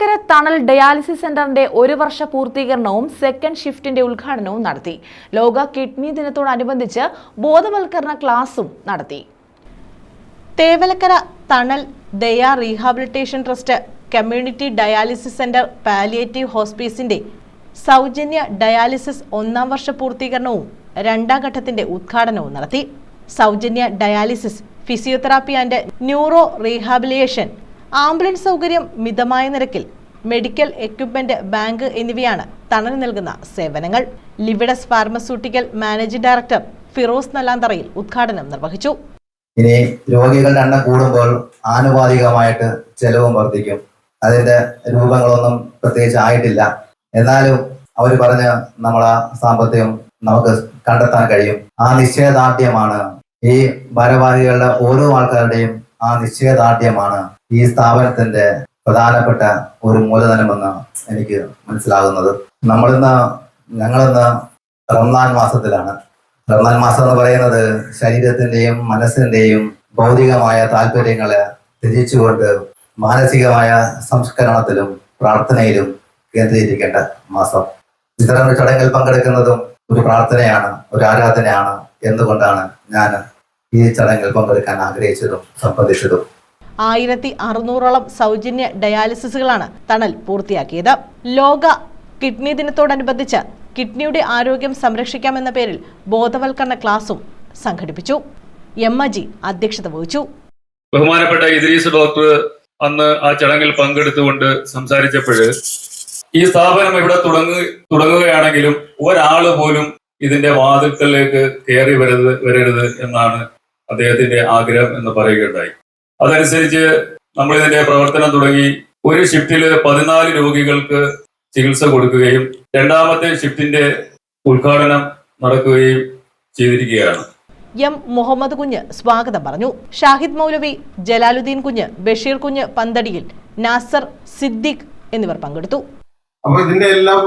തേവലക്കര തണൽ ഡയാലിസിസ് സെന്ററിന്റെ ഒരു വർഷ പൂർത്തീകരണവും സെക്കൻഡ് ഷിഫ്റ്റിന്റെ ഉദ്ഘാടനവും നടത്തി. ലോക കിഡ്നി ദിനത്തോടനുബന്ധിച്ച് ബോധവൽക്കരണ ക്ലാസും നടത്തി. Thevalakkara Thanal Daya rehabilitation trust community dialysis centre palliative ഹോസ്പീസിന്റെ സൗജന്യ ഡയാലിസിസ് ഒന്നാം വർഷ പൂർത്തീകരണവും രണ്ടാം ഘട്ടത്തിന്റെ ഉദ്ഘാടനവും നടത്തി. സൗജന്യ dialysis physiotherapy and neuro rehabilitation ambulance സൗകര്യം മിതമായ നിരക്കിൽ മെഡിക്കൽ എക്യുപ്മെന്റ് ബാങ്ക് എന്നിവയാണ് തണൽ നൽകുന്ന സേവനങ്ങൾ. ലിവിഡസ് ഫാർമസ്യൂട്ടിക്കൽ മാനേജിംഗ് ഡയറക്ടർ ഫിറോസ് നല്ലാന്തറയിൽ ഉദ്ഘാടനം നിർവഹിച്ചു. ഇനി രോഗികളുടെ എണ്ണം കൂടുമ്പോൾ ആനുപാതികമായിട്ട് ചെലവും വർദ്ധിക്കും. അതിന്റെ രൂപങ്ങളൊന്നും പ്രത്യേകിച്ച് ആയിട്ടില്ല. എന്നാലും അവർ പറഞ്ഞ നമ്മളെ സാമ്പത്തികം നമുക്ക് കണ്ടെത്താൻ കഴിയും. ആ നിശ്ചയദാർഢ്യമാണ്. ഈ ഭാരവാഹികളുടെ ഓരോ ആൾക്കാരുടെയും ആ നിശ്ചയദാർഢ്യമാണ്. ഈ സ്ഥാപനത്തിന്റെ പ്രധാനപ്പെട്ട ഒരു മൂലധനമെന്ന് എനിക്ക് മനസ്സിലാകുന്നത്. നമ്മളിന്ന് ഞങ്ങളിന്ന് റംസാൻ മാസത്തിലാണ്. റമദാൻ മാസം എന്ന് പറയുന്നത് ശരീരത്തിന്റെയും മനസ്സിന്റെയും ഭൗതികമായ താല്പര്യങ്ങളെ ത്യജിച്ചുകൊണ്ട് മാനസികമായ സംസ്കരണത്തിലും പ്രാർത്ഥനയിലും കേന്ദ്രീകരിക്കേണ്ട മാസം. ഇത്തരം ചടങ്ങിൽ പങ്കെടുക്കുന്നതും ഒരു പ്രാർത്ഥനയാണ് ഒരു ആരാധനയാണ് എന്തുകൊണ്ടാണ് ഞാൻ ഈ ചടങ്ങിൽ പങ്കെടുക്കാൻ ആഗ്രഹിച്ചതും സംബന്ധിച്ചതും. ആയിരത്തി അറുന്നൂറോളം സൗജന്യ ഡയാലിസിസുകളാണ് തണൽ പൂർത്തിയാക്കിയത്. ലോക കിഡ്നി ദിനത്തോടനുബന്ധിച്ച് കിഡ്നിയുടെ ആരോഗ്യം സംരക്ഷിക്കാമെന്ന പേരിൽ ബോധവൽക്കരണ ക്ലാസും സംഘടിപ്പിച്ചു. എം. അജി അധ്യക്ഷത വഹിച്ചു. ബഹുമാനപ്പെട്ട ഇദ്രീസ് ഡോക്ടർ അന്ന് ആ ചടങ്ങിൽ പങ്കെടുത്തുകൊണ്ട് സംസാരിച്ചപ്പോൾ ഈ സ്ഥാപനം ഇവിടെ തുടങ്ങി തുടങ്ങുകയാണെങ്കിലും ഒരാൾ പോലും ഇതിന്റെ വാതിൽക്കലേക്ക് കയറി വരരുത് വരരുത് എന്നാണ് അദ്ദേഹത്തിന്റെ ആഗ്രഹം എന്ന് പറയുകയുണ്ടായി. അതനുസരിച്ച് നമ്മൾ ഇതിന്റെ പ്രവർത്തനം തുടങ്ങി ഒരു ഷിഫ്റ്റിൽ പതിനാല് രോഗികൾക്ക് ചികിത്സ കൊടുക്കുകയും രണ്ടാമത്തെ ഷിഫ്റ്റിന്റെ ഉദ്ഘാടനം നടക്കുകയും ചെയ്തിരിക്കുകയാണ്. എം മുഹമ്മദ് കുഞ്ഞ് സ്വാഗതം പറഞ്ഞു. ഷാഹിദ് മൗലവി ജലാലുദ്ദീൻ കുഞ്ഞ് ബഷീർ കുഞ്ഞ് പന്തടിയിൽ നാസർ സിദ്ദിഖ് എന്നിവർ പങ്കെടുത്തു. അപ്പൊ ഇതിന്റെ എല്ലാം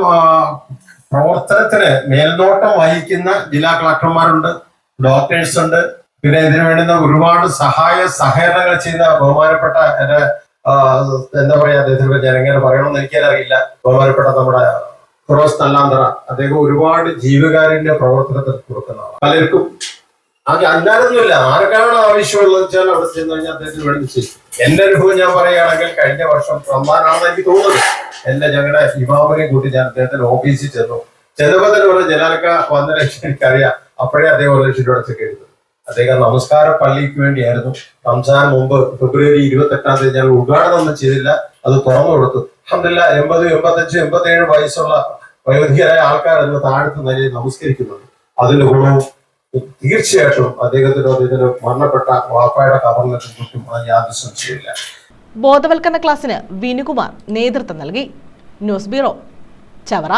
പ്രവർത്തനത്തിന് മേൽനോട്ടം വഹിക്കുന്ന ജില്ലാ കളക്ടർമാരുണ്ട് ഡോക്ടേഴ്സ് ഉണ്ട് പിന്നെ ഇതിനു വേണ്ടുന്ന ഒരുപാട് സഹായ സഹകരണങ്ങൾ ചെയ്ത ബഹുമാനപ്പെട്ട എന്റെ എന്താ പറയാ അദ്ദേഹത്തിന് ഞാൻ എങ്ങനെ പറയണമെന്ന് എനിക്കറിയില്ല. ബഹുമാനപ്പെട്ട നമ്മുടെ ഫിറോസ് നല്ലാന്തറ അദ്ദേഹം ഒരുപാട് ജീവകാരുണ്യ പ്രവർത്തനത്തിൽ കൊടുക്കുന്നതാണ് പലർക്കും അത് അല്ലാതൊന്നുമില്ല ആർക്കാണ് ആവശ്യമുള്ളത് വെച്ചാൽ അവിടെ ചെന്ന് കഴിഞ്ഞാൽ അദ്ദേഹത്തിന് വേണ്ടി ചെയ്യും എന്റെ അനുഭവം ഞാൻ പറയുകയാണെങ്കിൽ കഴിഞ്ഞ വർഷം റമദാനാണെന്ന് എനിക്ക് തോന്നുന്നത് എന്റെ ഞങ്ങളുടെ ഇമാമിനെ കൂട്ടി ഞാൻ അദ്ദേഹത്തിന്റെ ഓഫീസിൽ ചെന്നു. ചെന്നപ്പോ തന്നെ പറഞ്ഞ ജനാലക്ക വന്ന ലക്ഷം എനിക്കറിയാം. അപ്പോഴേ അദ്ദേഹം ഒരു ലക്ഷം രൂപ ചെക്ക് എഴുതും അദ്ദേഹം നമസ്കാര പള്ളിക്ക് വേണ്ടിയായിരുന്നു. റംസാൻ മുമ്പ് ഫെബ്രുവരി ഇരുപത്തി എട്ടാം തീയതി ഞങ്ങൾ ഉദ്ഘാടനം ഒന്നും ചെയ്തില്ല. അത് തുറന്നു കൊടുത്തു. അഹമ്മദില്ല എൺപത് എൺപത്തഞ്ച് എൺപത്തി ഏഴ് വയസ്സുള്ള വയോധികരായ ആൾക്കാർ എന്ന് താഴത്ത് നിലയിൽ നമസ്കരിക്കുന്നുണ്ട്. അതിന്റെ ഗുണവും തീർച്ചയായിട്ടും അദ്ദേഹത്തിനോ അദ്ദേഹത്തിന് മരണപ്പെട്ട വാപ്പായുടെ കവറിനെ ചുറ്റും അത് യാതൊരു സംശയമില്ല ബോധവൽക്കരണ ക്ലാസ്സിന് വിനുകുമാർ നേതൃത്വം നൽകി. News bureau Chavara.